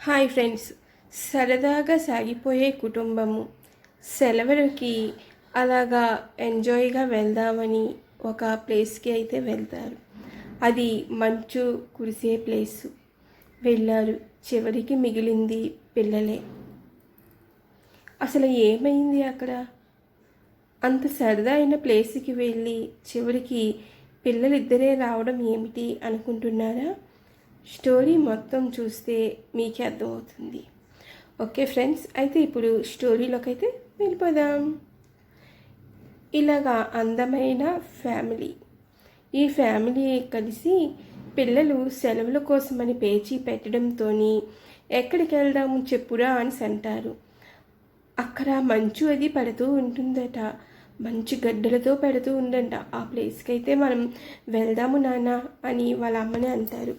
Hi friends. సరదాగా సాగిపోయే కుటుంబము. సెలవులకి అలాగా ఎంజాయ్గా వెళ్దామని ఒక ప్లేస్కి అయితే వెళ్తారు. అది మంచు కురిసే ప్లేసు. వెళ్ళారు. చివరికి మిగిలింది పిల్లలే. అసలు ఏమైంది అక్కడ? అంత సరదా అయిన ప్లేస్కి వెళ్ళి చివరికి పిల్లలిద్దరే రావడం ఏమిటి అనుకుంటున్నారా? స్టోరీ మొత్తం చూస్తే మీకే అర్థమవుతుంది. ఓకే ఫ్రెండ్స్ అయితే ఇప్పుడు స్టోరీలోకి అయితే వెళ్ళిపోదాం. ఇలాగా అందమైన ఫ్యామిలీ. ఈ ఫ్యామిలీ కలిసి పిల్లలు సెలవుల కోసమని పేచి పెట్టడంతో ఎక్కడికి వెళ్దాము చెప్పురా అని అంటారు. అక్కడ మంచు అది పడుతూ ఉంటుందట. మంచి గడ్డలతో పెడుతూ ఉందంట. ఆ ప్లేస్కి అయితే మనం వెళ్దాము నాన్న అని వాళ్ళ అమ్మని అంటారు.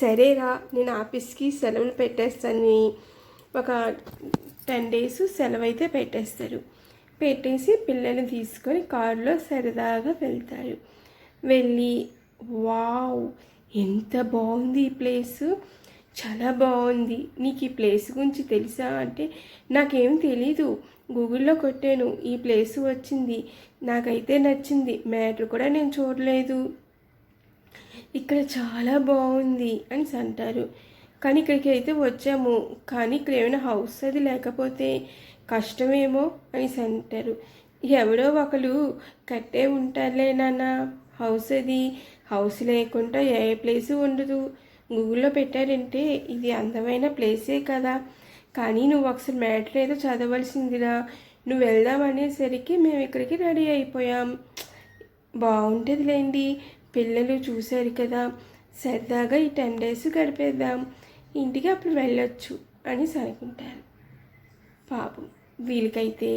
సరేరా నేను ఆఫీస్కి సెలవులు పెట్టేస్తాను. ఒక టెన్ డేస్ సెలవు అయితే పెట్టేస్తారు. పెట్టేసి పిల్లల్ని తీసుకొని కారులో సరదాగా వెళ్తారు. వెళ్ళి వావ్ ఎంత బాగుంది ఈ ప్లేసు. చాలా బాగుంది. నీకు ఈ ప్లేస్ గురించి తెలుసా అంటే నాకేం తెలీదు. గూగుల్లో కొట్టాను. ఈ ప్లేస్ వచ్చింది. నాకైతే నచ్చింది. మ్యాటర్ కూడా నేను చూడలేదు. ఇక్కడ చాలా బాగుంది అని అంటారు. కానీ ఇక్కడికి అయితే వచ్చాము. కానీ ఇక్కడ ఏమైనా హౌస్ అది లేకపోతే కష్టమేమో అని అంటారు. ఎవడో ఒకరు కట్టే ఉంటారులే నాన్న. హౌస్ అది. హౌస్ లేకుండా ఏ ప్లేసు ఉండదు. గూగుల్లో పెట్టారంటే ఇది అందమైన ప్లేసే కదా. కానీ నువ్వు ఒకసారి మ్యాటర్ ఏదో చదవలసిందిరా. నువ్వు వెళ్దాం అనేసరికి మేము ఇక్కడికి రెడీ అయిపోయాం. బాగుంటుందిలేండి పిల్లలు చూశారు కదా. సరదాగా ఈ టెన్ డేస్ గడిపేద్దాం. ఇంటికి అప్పుడు వెళ్ళొచ్చు అని అనుకుంటారు పాపం వీళ్ళకైతే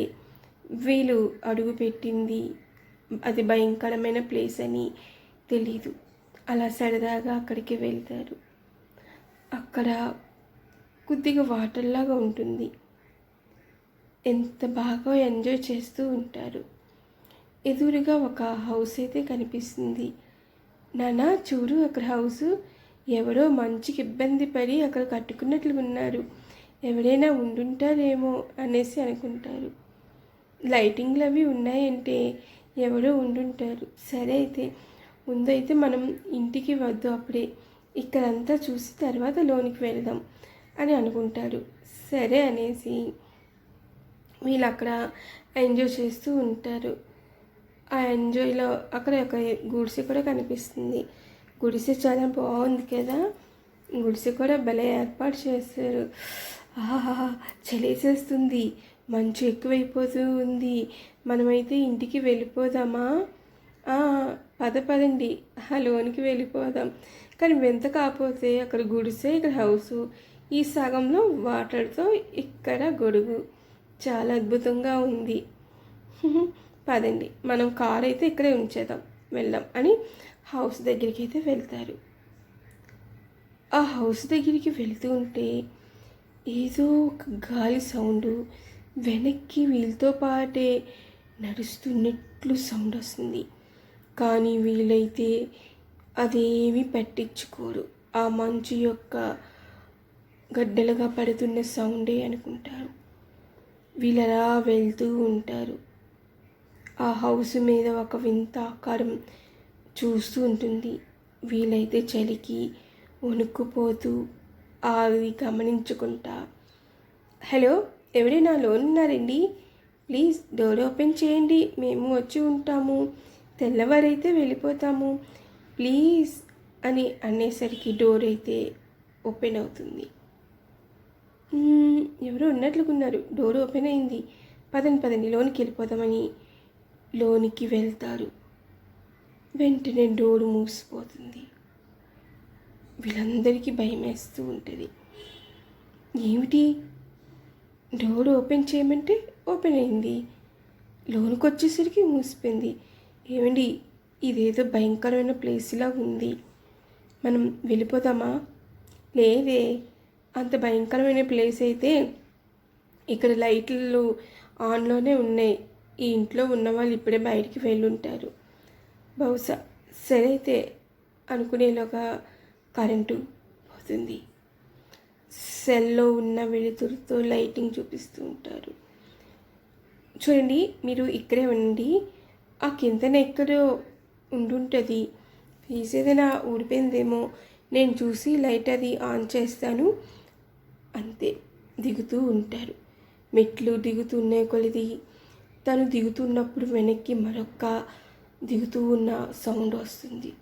వీళ్ళు అడుగు పెట్టింది అది భయంకరమైన ప్లేస్ అని తెలీదు. అలా సరదాగా అక్కడికి వెళ్తారు. అక్కడ కొద్దిగా వాటర్లాగా ఉంటుంది. ఎంత బాగా ఎంజాయ్ చేస్తూ ఉంటారు. ఎదురుగా ఒక హౌస్ అయితే కనిపిస్తుంది. నానా చూడు అక్కడ హౌస్ ఎవరో మంచికి ఇబ్బంది పడి అక్కడ కట్టుకున్నట్లు ఉన్నారు. ఎవరైనా ఉండుంటారేమో అనేసి అనుకుంటారు. లైటింగ్లు అవి ఉన్నాయంటే ఎవరో ఉండుంటారు. సరే అయితే ముందైతే మనం ఇంటికి వద్దు అప్పుడే ఇక్కడంతా చూసి తర్వాత లోనికి వెళ్దాం అని అనుకుంటారు. సరే అనేసి వీళ్ళు అక్కడ ఎంజాయ్ చేస్తూ ఉంటారు. ఆ ఎంజాయ్లో అక్కడ ఒక గుడిసె కూడా కనిపిస్తుంది. గుడిసె చాలా బాగుంది కదా? గుడిసె కూడా భలే ఏర్పాటు చేస్తారు ఆహా చలేసేస్తుంది. మంచు ఎక్కువైపోతూ ఉంది. మనమైతే ఇంటికి వెళ్ళిపోదామా? పద పదండి. ఆ లోనికి వెళ్ళిపోదాం. కానీ వెంత కాకపోతే అక్కడ గుడిసె ఇక్కడ హౌసు ఈ సగంలో వాటర్తో ఇక్కడ గొడుగు. చాలా అద్భుతంగా ఉంది. పదండి. మనం కార్ అయితే ఇక్కడే ఉంచేద్దాం. వెళ్దాం అని హౌస్ దగ్గరికి అయితే వెళ్తారు. ఆ హౌస్ దగ్గరికి వెళ్తూ ఉంటే ఏదో ఒక గాలి సౌండ్ వెనక్కి వీళ్ళతో పాటే నడుస్తున్నట్లు సౌండ్ వస్తుంది కానీ వీలైతే అదేమీ పట్టించుకోరు. ఆ మంచు యొక్క గడ్డలుగా పడుతున్న సౌండే అనుకుంటారు. వీళ్ళలా వెళ్తూ ఉంటారు. ఆ హౌస్ మీద ఒక వింత ఆకారం చూస్తూ ఉంటుంది. వీలైతే చలికి వణుక్కుపోతూ అది గమనించుకుంటా. హలో ఎవరైనా లోన్ ఉన్నారండి ప్లీజ్ డోర్ ఓపెన్ చేయండి. మేము వచ్చి ఉంటాము. తెల్లవారైతే వెళ్ళిపోతాము. ప్లీజ్ అని అనేసరికి డోర్ అయితే ఓపెన్ అవుతుంది. ఎవరో ఉన్నట్లుకున్నారు డోర్ ఓపెన్ అయింది. పదండి పదని లోనికి వెళ్ళిపోదామని లోనికి వెళ్తారు. వెంటనే డోర్ మూసిపోతుంది. వీళ్ళందరికీ భయం వేస్తూ ఉంటుంది. ఏమిటి? డోర్ ఓపెన్ చేయమంటే ఓపెన్ అయింది. లోనికి వచ్చేసరికి మూసిపోయింది. ఏమండి ఇదేదో భయంకరమైన ప్లేస్లా ఉంది. మనం వెళ్ళిపోదామా? లేదే అంత భయంకరమైన ప్లేస్ అయితే ఇక్కడ లైట్లు ఆన్లోనే ఉన్నాయి. ఈ ఇంట్లో ఉన్న వాళ్ళు ఇప్పుడే బయటికి వెళ్ళుంటారు. బహుశా సరే అయితే అనుకునేలోగా కరెంటు పోతుంది. సెల్లో ఉన్న వెలుతురుతో లైటింగ్ చూపిస్తూ ఉంటారు. చూడండి మీరు ఇక్కడే ఉండి ఆ కిందన ఎక్కడో ఉండుంటుంది. ఫీజు ఏదైనా ఊడిపోయిందేమో నేను చూసి లైట్ అది ఆన్ చేస్తాను. అంతే. దిగుతూ ఉంటారు మెట్లు దిగుతున్నే కొలిది. తను దిగుతున్నప్పుడు వెనక్కి మరొక్క దిగుతూ ఉన్న సౌండ్ వస్తుంది.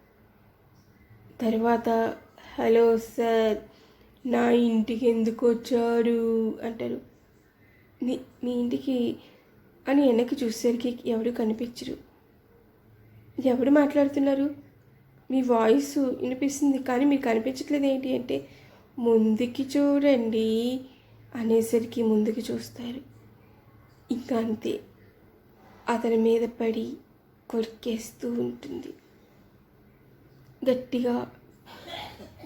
తర్వాత హలో సార్ నా ఇంటికి ఎందుకు వచ్చారు? అంటారు మీ మీ ఇంటికి? అని వెనక్కి చూసేసరికి ఎవరు కనిపించరు. ఎవరు మాట్లాడుతున్నారు? మీ వాయిస్ వినిపిస్తుంది కానీ మీకు కనిపించట్లేదు ఏంటి అంటే ముందుకి చూడండి అనేసరికి ముందుకు చూస్తారు. ఇంకా అంతే. అతని మీద పడి కొరికేస్తూ ఉంటుంది. గట్టిగా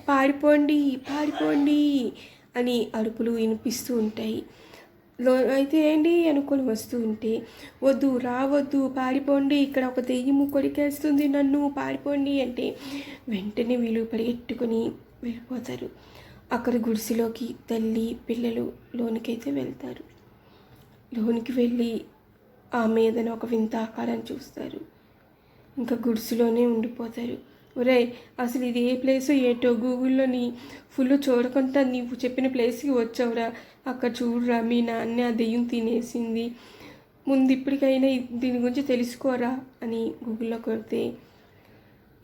పాడిపోండి పాడిపోండి అని అరుపులు వినిపిస్తూ ఉంటాయి. లో అయితే ఏంటి అనుకొని వస్తూ ఉంటే వద్దు రావద్దు పాడిపోండి ఇక్కడ ఒక దెయ్యము కొడికేస్తుంది నన్ను పాడిపోండి అంటే వెంటనే వీళ్ళు పరిగెట్టుకొని వెళ్ళిపోతారు. అక్కడ గుడిసెలోకి తల్లి పిల్లలు లోనికైతే వెళ్తారు. లోనికి వెళ్ళి ఆ మీదన ఒక వింత ఆకారాన్ని చూస్తారు. ఇంకా గుడిసెలోనే ఉండిపోతారు. ఒరే అసలు ఇది ఏ ప్లేస్ ఏటో గూగుల్లోని ఫుల్ చూడకుండా నీవు చెప్పిన ప్లేస్కి వచ్చావురా. అక్కడ చూడరా మీ నాన్న ఆ దెయ్యం తినేసింది. ముందు ఇప్పటికైనా దీని గురించి తెలుసుకోరా? అని గూగుల్లో కొడితే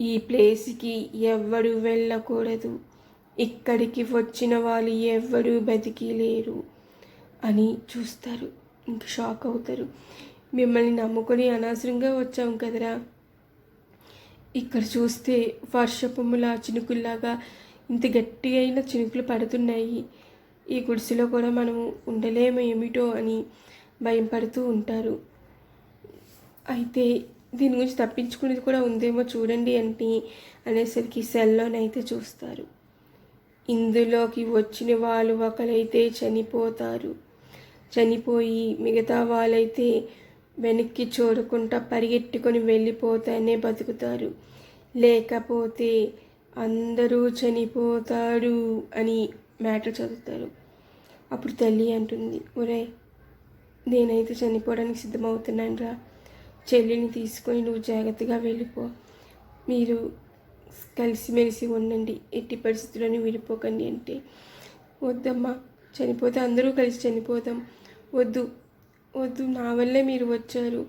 ఈ ప్లేస్కి ఎవ్వరు వెళ్ళకూడదు. ఇక్కడికి వచ్చిన వాళ్ళు ఎవ్వరూ బతికి లేరు అని చూస్తారు. ఇంక షాక్ అవుతారు. మిమ్మల్ని నమ్ముకొని అనవసరంగా వచ్చాం కదరా. ఇక్కడ చూస్తే వర్షపములా చినుకుల్లాగా ఇంత గట్టి అయిన చినుకులు పడుతున్నాయి. ఈ గుడిసెలో కూడా మనము ఉండలేము ఏమిటో అని భయం పడుతూ ఉంటారు. అయితే దీని గురించి తప్పించుకునేది కూడా ఉందేమో చూడండి అంటే అనేసరికి సెల్లోనైతే చూస్తారు. ఇందులోకి వచ్చిన వాళ్ళు ఒకరైతే చనిపోతారు. చనిపోయి మిగతా వాళ్ళైతే వెనక్కి చూడకుండా పరిగెట్టుకొని వెళ్ళిపోతానే బతుకుతారు. లేకపోతే అందరూ చనిపోతారు అని మ్యాటర్ చదువుతారు. అప్పుడు తల్లి అంటుంది ఒరే నేనైతే చనిపోవడానికి సిద్ధమవుతున్నాను రా చెల్లిని తీసుకొని నువ్వు జాగ్రత్తగా వెళ్ళిపో. మీరు కలిసిమెలిసి ఉండండి. ఎట్టి పరిస్థితుల్లోనే విడిపోకండి అంటే. వద్దమ్మా చనిపోతే అందరూ కలిసి చనిపోతాం. వద్దు వద్దు నా వల్లే మీరు వచ్చారు.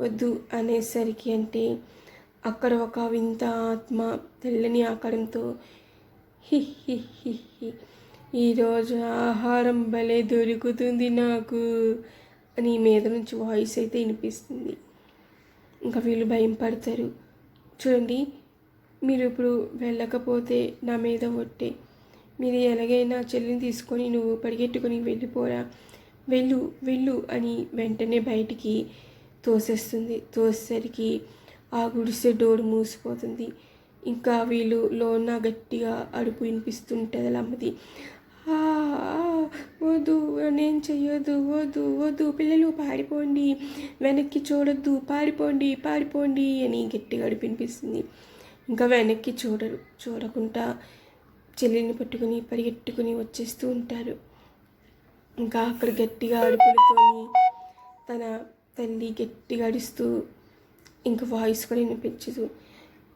వద్దు అనేసరికి అంటే అక్కడ ఒక వింత ఆత్మ తెల్లని ఆకారంతో హి హి హి హి ఈరోజు ఆహారం భలే దొరుకుతుంది నాకు అని మీద నుంచి వాయిస్ అయితే వినిపిస్తుంది. ఇంకా వీళ్ళు భయం పడతారు. చూడండి మీరు ఇప్పుడు వెళ్ళకపోతే నా మీద ఒట్టే. మీరు ఎలాగైనా చెల్లిని తీసుకొని నువ్వు పరిగెట్టుకొని వెళ్ళిపోరా. వెళ్ళు వెళ్ళు అని వెంటనే బయటికి తోసేస్తుంది. తోసేసరికి ఆ గుడిసె డోర్ మూసిపోతుంది. ఇంకా వీళ్ళు లోన గట్టిగా అడుపు వినిపిస్తుంటుంది అలా అమ్మది వద్దు నేను చెయ్యొద్దు వద్దు వద్దు పిల్లలు పారిపోండి వెనక్కి చూడొద్దు పారిపోండి పారిపోండి అని గట్టిగా అడుపు వినిపిస్తుంది. ఇంకా వెనక్కి చూడరు చూడకుండా చెల్లిని పట్టుకుని పరిగెట్టుకుని వచ్చేస్తూ ఉంటారు. ఇంకా అక్కడ గట్టిగా అడుపులతోని తన తల్లి గట్టిగా అడుస్తూ ఇంకా వాయిస్ కూడా వినిపించదు.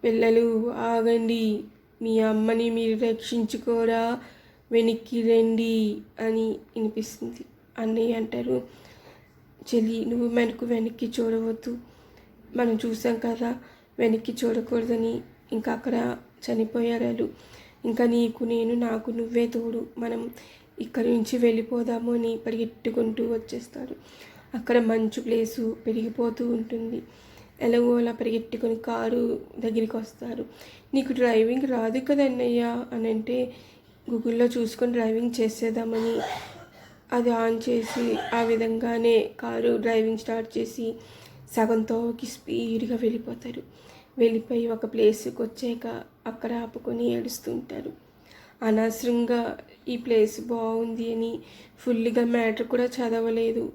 పిల్లలు ఆగండి మీ అమ్మని మీరు రక్షించుకోరా వెనక్కి రండి అని వినిపిస్తుంది. అన్నయ్య అంటారు చెల్లి నువ్వు మనకు వెనక్కి చూడవద్దు. మనం చూసాం కదా వెనక్కి చూడకూడదని. ఇంకా అక్కడ చనిపోయారు ఇంకా నీకు నేను నాకు నువ్వే తోడు. మనం ఇక్కడి నుంచి వెళ్ళిపోదాము అని పరిగెట్టుకుంటూ వచ్చేస్తారు అక్కడ మంచు ప్లేసు పెరిగిపోతూ ఉంటుంది. ఎలాగో అలా పరిగెట్టుకొని కారు దగ్గరికి వస్తారు. నీకు డ్రైవింగ్ రాదు కదన్నయ్య అని అంటే గూగుల్లో చూసుకొని డ్రైవింగ్ చేసేద్దామని అది ఆన్ చేసి ఆ విధంగానే కారు డ్రైవింగ్ స్టార్ట్ చేసి సగంతోకి స్పీడ్గా వెళ్ళిపోతారు. వెళ్ళిపోయి ఒక ప్లేస్కి వచ్చాక అక్కడ ఆపుకొని ఏడుస్తుంటారు. అనవసరంగా ఈ ప్లేస్ బాగుంది అని ఫుల్గా మ్యాటర్ కూడా చదవలేదు.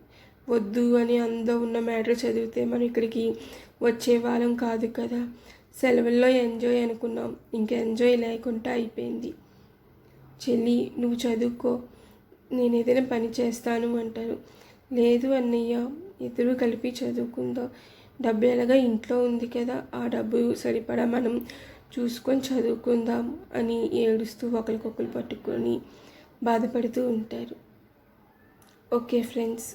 వద్దు అని అందో ఉన్న మ్యాటర్ చదివితే మనం ఇక్కడికి వచ్చే వాళ్ళం కాదు కదా. సెలవుల్లో ఎంజాయ్ అనుకున్నాం. ఇంకా ఎంజాయ్ లేకుండా అయిపోయింది. చెల్లి నువ్వు చదువుకో. నేను ఏదైనా పని చేస్తాను అంటారు. లేదు అన్నయ్య ఇద్దరు కలిపి చదువుకుందాం. డబ్బు ఎలాగా ఇంట్లో ఉంది కదా. ఆ డబ్బు సరిపడా మనం చూసుకొని చదువుకుందాం అని ఏడుస్తూ ఒకరికొకరు పట్టుకొని బాధపడుతూ ఉంటారు. ఓకే ఫ్రెండ్స్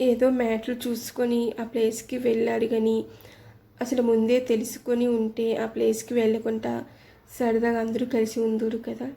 ఏదో మ్యాటర్ చూసుకొని ఆ ప్లేస్కి వెళ్ళాడు కానీ అసలు ముందే తెలుసుకొని ఉంటే ఆ ప్లేస్కి వెళ్ళకుండా సరదాగా అందరూ కలిసి ఉందరు కదా.